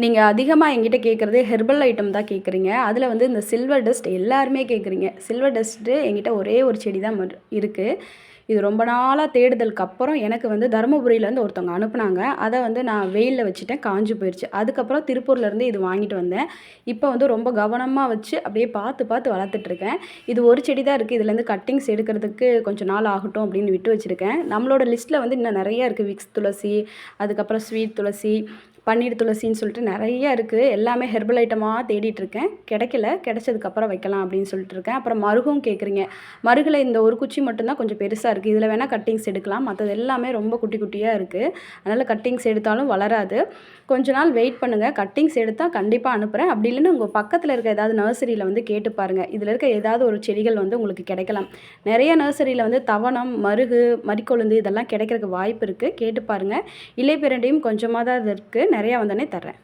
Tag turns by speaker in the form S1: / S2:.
S1: நீங்கள் அதிகமாக எங்கிட்ட கேட்குறது ஹெர்பல் ஐட்டம் தான் கேட்குறீங்க அதில் வந்து இந்த சில்வர் டஸ்ட் எல்லாருமே கேட்குறீங்க சில்வர் டஸ்ட்டு எங்கிட்ட ஒரே ஒரு செடி தான் இருக்குது இது ரொம்ப நாளாக தேடுதலுக்கு அப்புறம் எனக்கு வந்து தருமபுரியிலேருந்து ஒருத்தவங்க அனுப்புனாங்க. அதை வந்து நான் வெயிலில் வச்சுட்டேன் காஞ்சு போயிடுச்சு அதுக்கப்புறம் திருப்பூர்லேருந்து இது வாங்கிட்டு வந்தேன். இப்போ வந்து ரொம்ப கவனமாக வச்சு அப்படியே பார்த்து பார்த்து வளர்த்துட்ருக்கேன் இது ஒரு செடி தான் இருக்குது இதுலேருந்து கட்டிங்ஸ் எடுக்கிறதுக்கு கொஞ்சம் நாள் ஆகட்டும் அப்படின்னு விட்டு வச்சுருக்கேன். நம்மளோட லிஸ்ட்டில் வந்து இன்னும் நிறையா இருக்குது விக்ஸ் துளசி அதுக்கப்புறம் ஸ்வீட் துளசி பன்னீர் துளசின்னு சொல்லிட்டு நிறைய இருக்குது எல்லாமே ஹெர்பல் ஐட்டமாக தேடிட்டு இருக்கேன். கிடைக்கல. கிடைச்சதுக்கப்புறம் வைக்கலாம் அப்படின்னு சொல்லிட்டு இருக்கேன். அப்புறம் மருகும் கேட்குறீங்க மருகில் இந்த ஒரு குச்சி மட்டும்தான் கொஞ்சம் பெருசாக இருக்குது இதில் வேணால் கட்டிங்ஸ் எடுக்கலாம். மற்றது எல்லாமே ரொம்ப குட்டி குட்டியாக இருக்குது அதனால் கட்டிங்ஸ் எடுத்தாலும் வளராது. கொஞ்ச நாள் வெயிட் பண்ணுங்கள் கட்டிங்ஸ் எடுத்தால் கண்டிப்பாக அனுப்புகிறேன் அப்படி இல்லைன்னு உங்கள் பக்கத்தில் இருக்க ஏதாவது நர்சரியில் வந்து கேட்டு பாருங்கள் இதில் இருக்க ஏதாவது ஒரு செடிகள் வந்து உங்களுக்கு கிடைக்கலாம். நிறைய நர்சரியில் வந்து தவணம் மருகு மறிக்கொழுந்து இதெல்லாம் கிடைக்கிறதுக்கு வாய்ப்பு இருக்குது கேட்டு பாருங்கள் இலைப்பிரண்டையும் கொஞ்சமாக தான் இது இருக்குது நிறையா வந்தோடனே தர்றேன்.